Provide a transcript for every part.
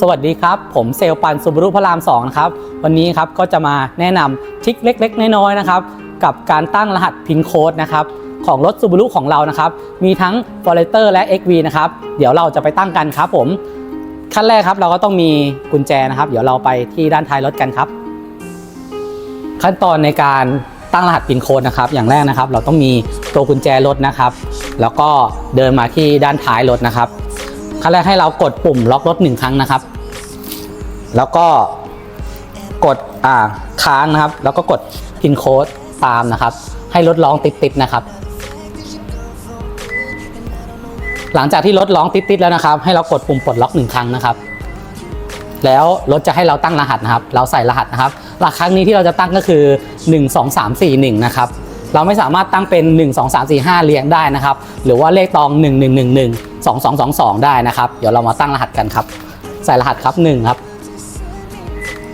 สวัสดีครับ ผมเซลปันสุบรุพระราม2นะครับ วันนี้ครับก็จะมาแนะนำทริคเล็ก ๆ น้อยๆนะครับ กับการตั้งรหัสพินโค้ดนะครับของรถซูบรุของเรานะครับ มีทั้ง f o r e s t e r และ XV นะครับ เดี๋ยวเราจะไปตั้งกันครับผม ขั้นแรกครับเราก็ต้องมีกุญแจนะครับ เดี๋ยวเราไปที่ด้านท้ายรถกันครับ ขั้นตอนในการตั้งรหัสพินโค้ดนะครับ อย่างแรกนะครับ เราต้องมีตัวกุญแจรถนะครับ แล้วก็เดินมาที่ด้านท้ายรถนะครับ ขั้นแรกให้เรากดปุ่มล็อกรถหนึ่งครั้งนะครับ แล้วก็กดอ่าค้างนะครับ แล้วก็กดพินโค้ดตามนะครับ ให้รถร้องติดๆนะครับ หลังจากที่รถร้องติดๆแล้วนะครับ ให้เรากดปุ่มปลดล็อกหนึ่งครั้งนะครับ แล้วรถจะให้เราตั้งรหัสนะครับ เราใส่รหัสนะครับ หลักครั้งนี้ที่เราจะตั้งก็คือ 1 2 3 4 1 นะครับ เราไม่สามารถตั้งเป็น 1 2 3 4 5 เรียงได้นะครับ หรือว่าเลขตอง 1 1 1 1 2 2 2 2 ได้นะครับ เดี๋ยวเรามาตั้งรหัสกันครับ ใส่รหัสครับ 1 ครับ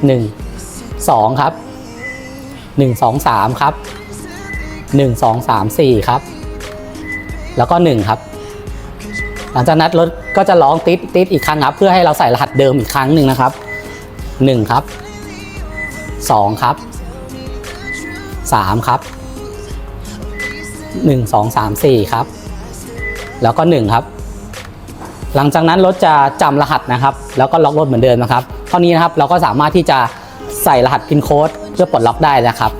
1 2 ครับ 1 2 3 ครับ 1 2 3 4 ครับ แล้วก็ 1 ครับ หลังจากนั้นรถก็จะร้องติดติดอีกครั้งครับ เพื่อให้เราใส่รหัสเดิมอีกครั้งหนึ่งนะครับ 1 ครับ 2 ครับ 3 ครับ 1 2 3 4 ครับ แล้วก็ 1 ครับ หลังจากนั้นรถจะจำรหัสนะครับ แล้วก็ล็อกรถเหมือนเดิมนะครับเท่านี้นะครับเราก็สามารถที่จะใส่รหัสพินโค้ดเพื่อปลดล็อกได้นะครับ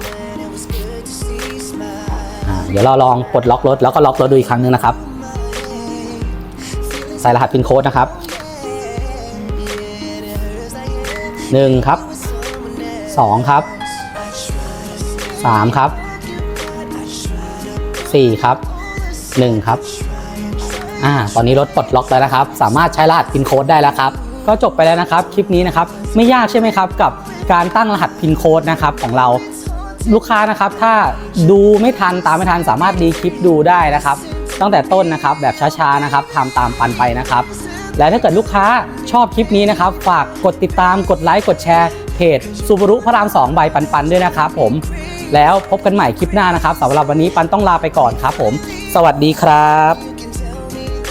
เดี๋ยวเราลองปลดล็อกรถแล้วก็ล็อกรถดูอีกครั้งหนึงนะครับ ใส่รหัสพินโค้ดนะครับ1ครับ2ครับ3ครับ 4 ครับ 1 ครับอ่าตอนนี้รถปลดล็อกแล้วนะครับ สามารถใช้รหัสพินโค้ดได้แล้วครับ ก็จบไปแล้วนะครับคลิปนี้นะครับไม่ยากใช่ไหมครับ กับการตั้งรหัสพินโค้ดนะครับของเราลูกค้านะครับถ้าดูไม่ทันตามไม่ทันสามารถดีคลิปดูได้นะครับ ตั้งแต่ต้นนะครับแบบช้าๆนะครับทำตามปันไปนะครับ และถ้าเกิดลูกค้าชอบคลิปนี้นะครับ ฝากกดติดตามกดไลค์กดแชร์เพจซูบรุพระราม2ใบปันปันด้วยนะครับผม แล้วพบกันใหม่คลิปหน้านะครับสำหรับวันนี้ปันต้องลาไปก่อนครับผม สวัสดีครับ